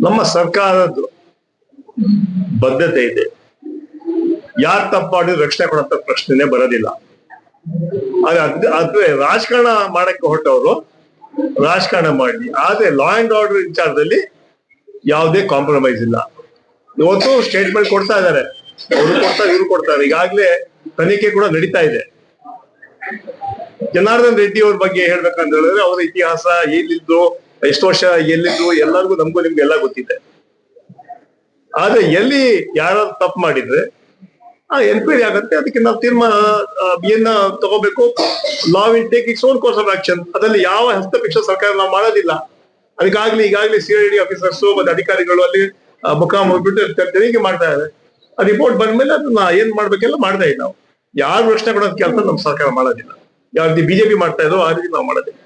ನಮ್ಮ ಸರ್ಕಾರದ್ದು ಬದ್ಧತೆ ಇದೆ. ಯಾರು ತಪ್ಪಾಡಿ ರಕ್ಷಣೆ ಕೊಡಂತ ಪ್ರಶ್ನೆನೇ ಬರೋದಿಲ್ಲ. ಆದ್ರೆ ಅದ್- ರಾಜಕಾರಣ ಮಾಡಕ್ಕೆ ಹೊರಟವರು ರಾಜಕಾರಣ ಮಾಡಿ ಆದ್ರೆ ಲಾ ಅಂಡ್ ಆರ್ಡರ್ ವಿಚಾರದಲ್ಲಿ ಯಾವುದೇ ಕಾಂಪ್ರಮೈಸ್ ಇಲ್ಲ. ಇವತ್ತು ಸ್ಟೇಟ್ಮೆಂಟ್ ಕೊಡ್ತಾ ಇದ್ದಾರೆ. ಅವರು ಕೊಡ್ತಾರೆ, ಇವ್ರು ಕೊಡ್ತಾರೆ. ಈಗಾಗ್ಲೇ ತನಿಖೆ ಕೂಡ ನಡೀತಾ ಇದೆ. ಜನಾರ್ದನ್ ರೆಡ್ಡಿ ಅವ್ರ ಬಗ್ಗೆ ಹೇಳ್ಬೇಕಂತ ಹೇಳಿದ್ರೆ ಅವರ ಇತಿಹಾಸ ಎಲ್ಲಿದ್ದು ಎಷ್ಟು ವರ್ಷ ಎಲ್ಲಿದ್ದು ಎಲ್ಲರಿಗೂ ನಮಗೂ ನಿಮ್ಗೆ ಎಲ್ಲ ಗೊತ್ತಿದೆ. ಆದ್ರೆ ಎಲ್ಲಿ ಯಾರು ತಪ್ಪು ಮಾಡಿದ್ರೆ, ಆ ಎನ್ಕ್ವೈರಿ ಆಗತ್ತೆ. ಅದಕ್ಕೆ ನಾವು ತೀರ್ಮಾನ ಏನ ತಗೋಬೇಕು. Law will take its own course of action ಅದರಲ್ಲಿ ಯಾವ ಹಸ್ತಕ್ಷೇಪ ಸರ್ಕಾರ ನಾವು ಮಾಡೋದಿಲ್ಲ. ಅದಕ್ಕಾಗ್ಲಿ ಈಗಾಗಲೇ ಸಿ ಐ ಡಿ ಆಫೀಸರ್ಸ್ ಮತ್ತೆ ಅಧಿಕಾರಿಗಳು ಅಲ್ಲಿ ಮುಖಾಮುಖಿ ತನಿಖೆ ಮಾಡ್ತಾ ಇದ್ದಾರೆ. ರಿಪೋರ್ಟ್ ಬಂದ್ಮೇಲೆ ಅದನ್ನ ಏನ್ ಮಾಡ್ಬೇಕೆಲ್ಲ ಮಾಡ್ತಾ ಇದ್ ನಾವು. ಯಾರು ರಕ್ಷಣೆ ಕೊಡೋದ್ ಕೆಲಸ ನಮ್ ಸರ್ಕಾರ ಮಾಡೋದಿಲ್ಲ. ಯಾವ ರೀತಿ ಬಿಜೆಪಿ ಮಾಡ್ತಾ ಇದ್ರು ಆ ರೀತಿ ನಾವು ಮಾಡೋದಿಲ್ಲ.